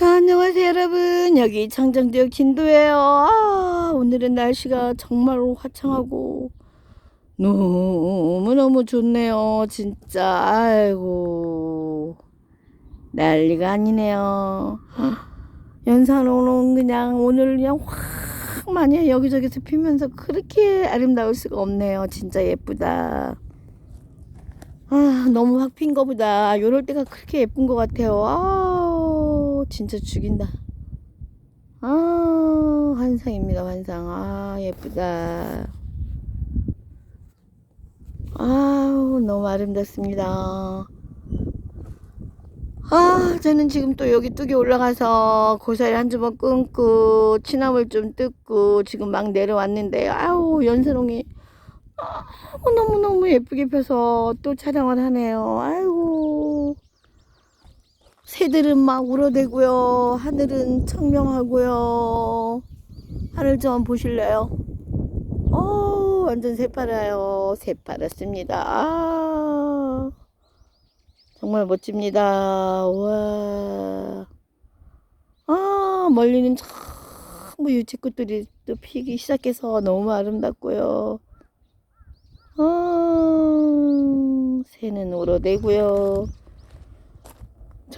자, 안녕하세요, 여러분. 여기 청정지역 진도예요. 아, 오늘은 날씨가 정말로 화창하고 너무너무 좋네요. 진짜. 아이고. 난리가 아니네요. 연산호는 그냥 오늘 그냥 확 많이 여기저기서 피면서 그렇게 아름다울 수가 없네요. 진짜 예쁘다. 아, 너무 확 핀 거보다 요럴 때가 그렇게 예쁜 것 같아요. 아, 진짜 죽인다. 아, 환상입니다, 환상. 아, 예쁘다. 아우, 너무 아름답습니다. 아, 저는 지금 또 여기 뚝에 올라가서 고사리 한 주먹 끊고, 취나물 좀 뜯고, 지금 막 내려왔는데, 아우, 연세롱이 아이고, 너무너무 예쁘게 펴서 또 촬영을 하네요. 아이고. 새들은 막 울어대고요. 하늘은 청명하고요. 하늘 좀 보실래요? 어, 완전 새파라요. 새파랗습니다. 아, 정말 멋집니다. 와. 아, 멀리는 전부 유채꽃들이 또 피기 시작해서 너무 아름답고요. 어, 새는 울어대고요.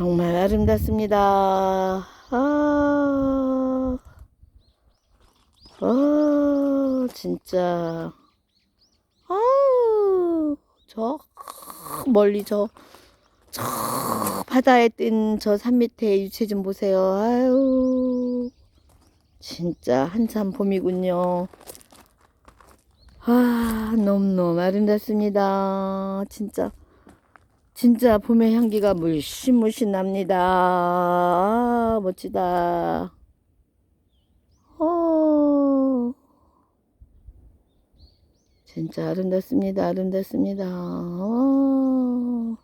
정말 아름답습니다. 아, 아, 진짜. 아, 저 멀리 저, 저 바다에 뜬 저 산 밑에 유채 좀 보세요. 아유, 진짜 한참 봄이군요. 아, 너무너무 아름답습니다. 진짜, 진짜 봄의 향기가 물씬물씬 납니다. 아, 멋지다. 어, 진짜 아름답습니다. 아름답습니다. 어,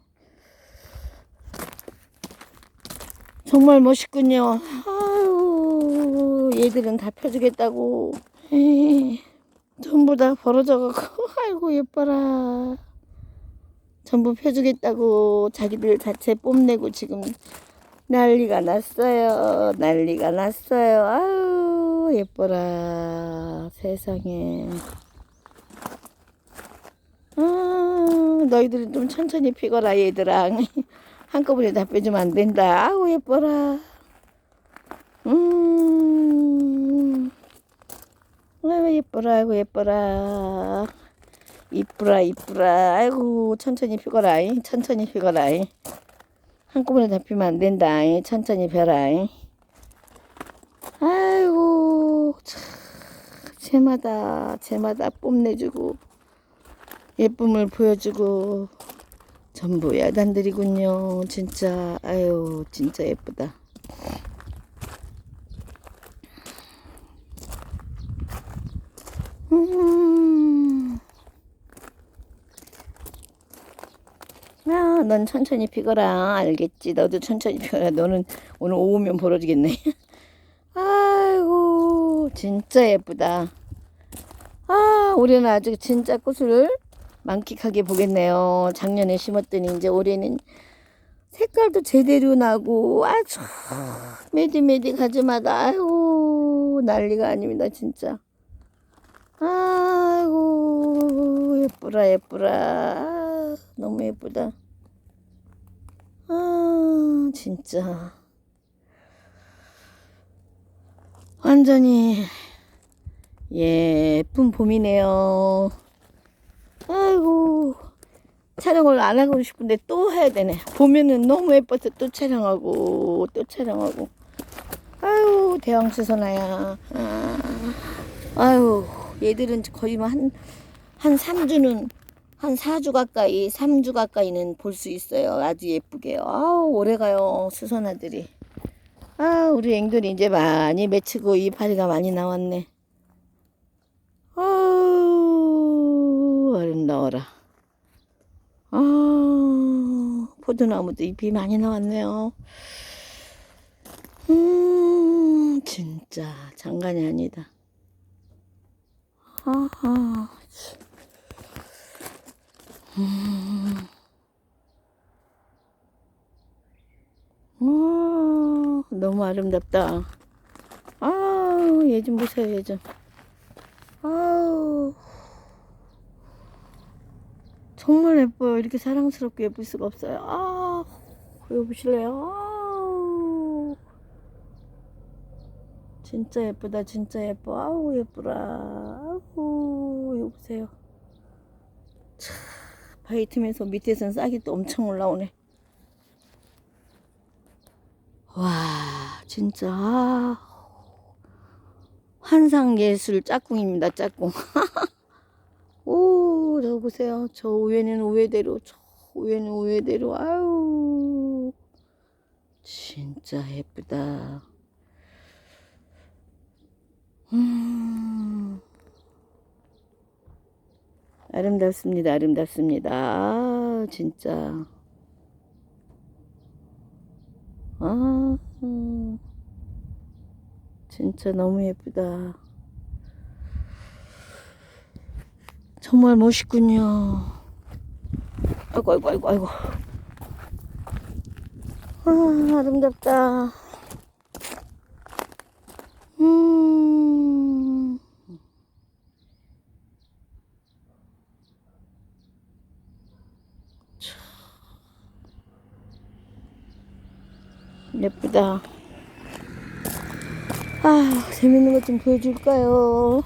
정말 멋있군요. 아유, 얘들은 다 펴주겠다고. 에이. 전부 다 벌어져갖고 아이고 예뻐라 전부 펴주겠다고 자기들 자체 뽐내고 지금 난리가 났어요. 난리가 났어요. 아유 예뻐라 세상에. 아 너희들은 좀 천천히 피거라 얘들아. 한꺼번에 다 빼주면 안 된다. 아우 예뻐라. 음. 아이고 예뻐라 아이고 예뻐라 이쁘라 이쁘라 아이고 천천히 피거라 이. 천천히 피거라 이. 한꺼번에 다 피면 안 된다 이. 천천히 펴라 이. 아이고 참, 제마다 제마다 뽐내주고 예쁨을 보여주고 전부 야단들이군요 진짜 아유 진짜 예쁘다 음. 야, 넌 천천히 피거라. 알겠지? 너도 천천히 피거라. 너는 오늘 오후면 벌어지겠네. 아이고, 진짜 예쁘다. 아, 올해는 아주 진짜 꽃을 만끽하게 보겠네요. 작년에 심었더니 이제 올해는 색깔도 제대로 나고 아주 매디매디 가지마다 아이고 난리가 아닙니다 진짜. 아이고 예쁘라 예쁘라 아, 너무 예쁘다 아 진짜. 완전히 예쁜 봄이네요. 아이고 촬영을 안 하고 싶은데 또 해야 되네. 보면은 너무 예뻐서 또 촬영하고 또 촬영하고. 아유 대왕수선아야. 아, 아유 얘들은 거의 뭐 한, 한 3주는, 한 4주 가까이, 3주 가까이는 볼 수 있어요. 아주 예쁘게요. 아우, 오래 가요, 수선아들이. 아, 우리 앵들이 이제 많이 맺히고 이파리가 많이 나왔네. 아우, 아름다워라. 아, 포도나무도 잎이 많이 나왔네요. 음, 진짜 장관이 아니다. 아하. 음. 음, 너무 아름답다. 아우, 얘 좀 보세요, 얘 좀. 아우. 정말 예뻐요. 이렇게 사랑스럽게 예쁠 수가 없어요. 아, 이거 보실래요? 아우. 진짜 예쁘다, 진짜 예뻐. 아우, 예쁘라. 아우, 이거 보세요. 참, 바이트면서 밑에선 싹이 또 엄청 올라오네. 와, 진짜. 아, 환상예술 짝꿍입니다, 짝꿍. 오, 저 보세요. 저 우에는 우에대로, 저 우에는 우에대로, 아유. 진짜 예쁘다. 음. 아름답습니다, 아름답습니다. 아, 진짜. 아, 음. 진짜 너무 예쁘다. 정말 멋있군요. 아이고, 아이고, 아이고, 아이고. 아, 아름답다. 예쁘다. 아, 재밌는 것 좀 보여줄까요?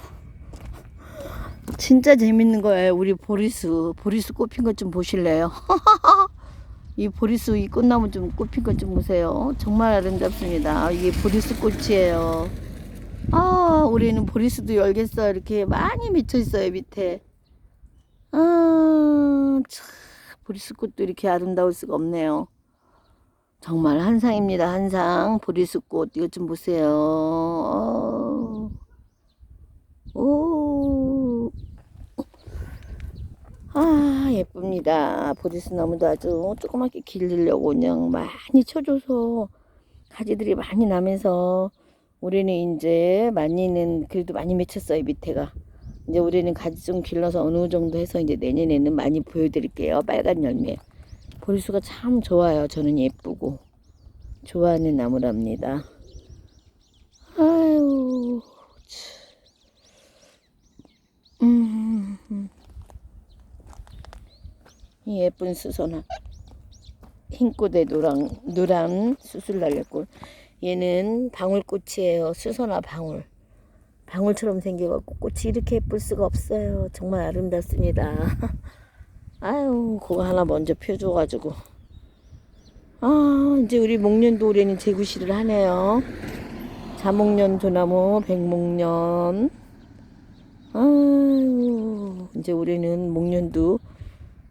진짜 재밌는 거예요. 우리 보리수. 보리수 꽃핀 것좀 보실래요? 이 보리수 이 꽃나무 좀 꽃핀 것좀 보세요. 정말 아름답습니다. 이게 보리수 꽃이에요. 아, 우리는 보리수도 열겠어요. 이렇게 많이 맺혀 있어요, 밑에. 아, 참, 보리수 꽃도 이렇게 아름다울 수가 없네요. 정말 한상입니다. 한상 보리수꽃 이것 좀 보세요. 어. 오, 아 예쁩니다. 보리수 나무도 아주 조그맣게 기르려고 그냥 많이 쳐줘서 가지들이 많이 나면서 올해는 이제 많이는 그래도 많이 맺혔어요 밑에가. 이제 올해는 가지 좀 길러서 어느 정도 해서 이제 내년에는 많이 보여드릴게요. 빨간 열매. 보리수가 참 좋아요. 저는 예쁘고 좋아하는 나무랍니다. 아유, 참. 음, 음. 이 예쁜 수선화. 흰꽃에 노랑, 노란 수술날래꽃. 얘는 방울꽃이에요. 수선화 방울. 방울처럼 생겨갖고 꽃이 이렇게 예쁠 수가 없어요. 정말 아름답습니다. 아유, 그거 하나 먼저 펴줘가지고. 아, 이제 우리 목련도 올해는 재구시를 하네요. 자목련 조나무, 백목련. 아유, 이제 올해는 목련도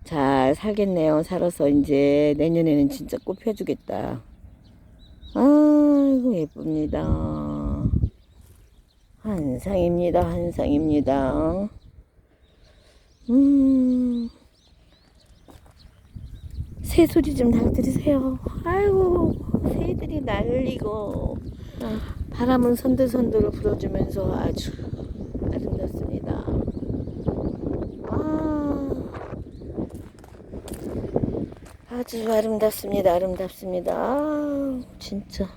잘 살겠네요. 살아서 이제 내년에는 진짜 꽃 펴주겠다. 아이고, 예쁩니다. 한상입니다, 한상입니다. 음. 새 소리 좀다 들으세요. 아이고, 새들이 날리고, 아, 바람은 선들선들 불어주면서 아주 아름답습니다. 아, 아주 아름답습니다. 아름답습니다. 아, 진짜.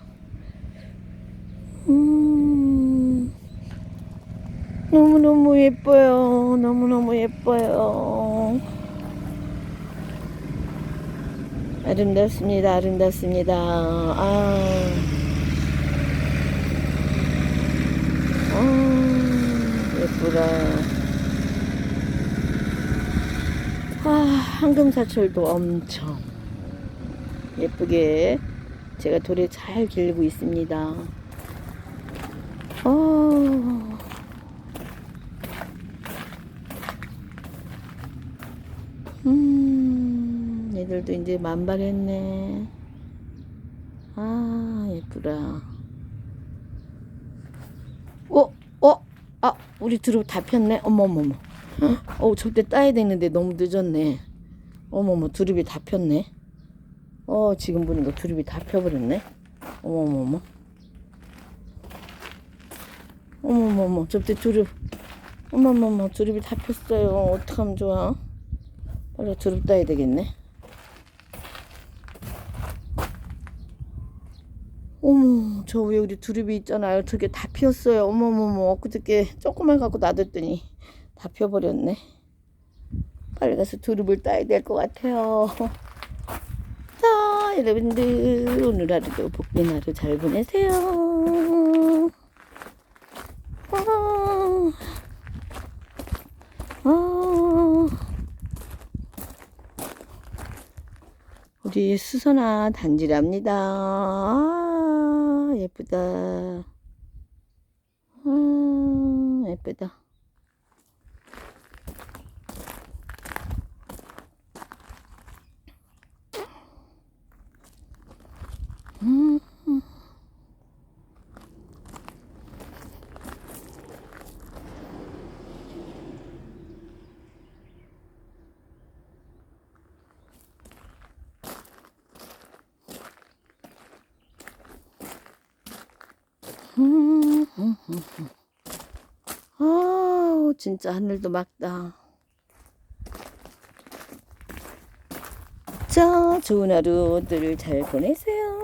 음, 너무너무 예뻐요. 너무너무 예뻐요. 아름답습니다. 아름답습니다. 아. 아, 예쁘다. 아, 황금사철도 엄청 예쁘게 제가 돌에 잘 기르고 있습니다. 어. 음, 얘들도 이제 만발했네. 아, 예쁘라. 어, 어, 아, 우리 드롭 다 폈네. 어머머머. 어, 저때 따야 되는데 너무 늦었네. 어머머, 두릅이 다 폈네. 어, 지금 보니까 두릅이 다 펴버렸네. 어머머머. 어머머머, 저때 두릅. 어머머머, 두릅이 다 폈어요. 어떡하면 좋아? 빨리 두릅 따야 되겠네. 어머, 저 위에 우리 두릅이 있잖아요. 저게 다 피었어요. 어머머머. 그저께 조금만 갖고 놔뒀더니 다 피어버렸네. 빨리 가서 두릅을 따야 될 것 같아요. 자, 여러분들 오늘 하루도 복된 하루 잘 보내세요. 아, 아. 우리 수선아 단지랍니다. 아, 예쁘다. 아, 예쁘다. 아우, 진짜 하늘도 맑다. 자, 좋은 하루들 잘 보내세요.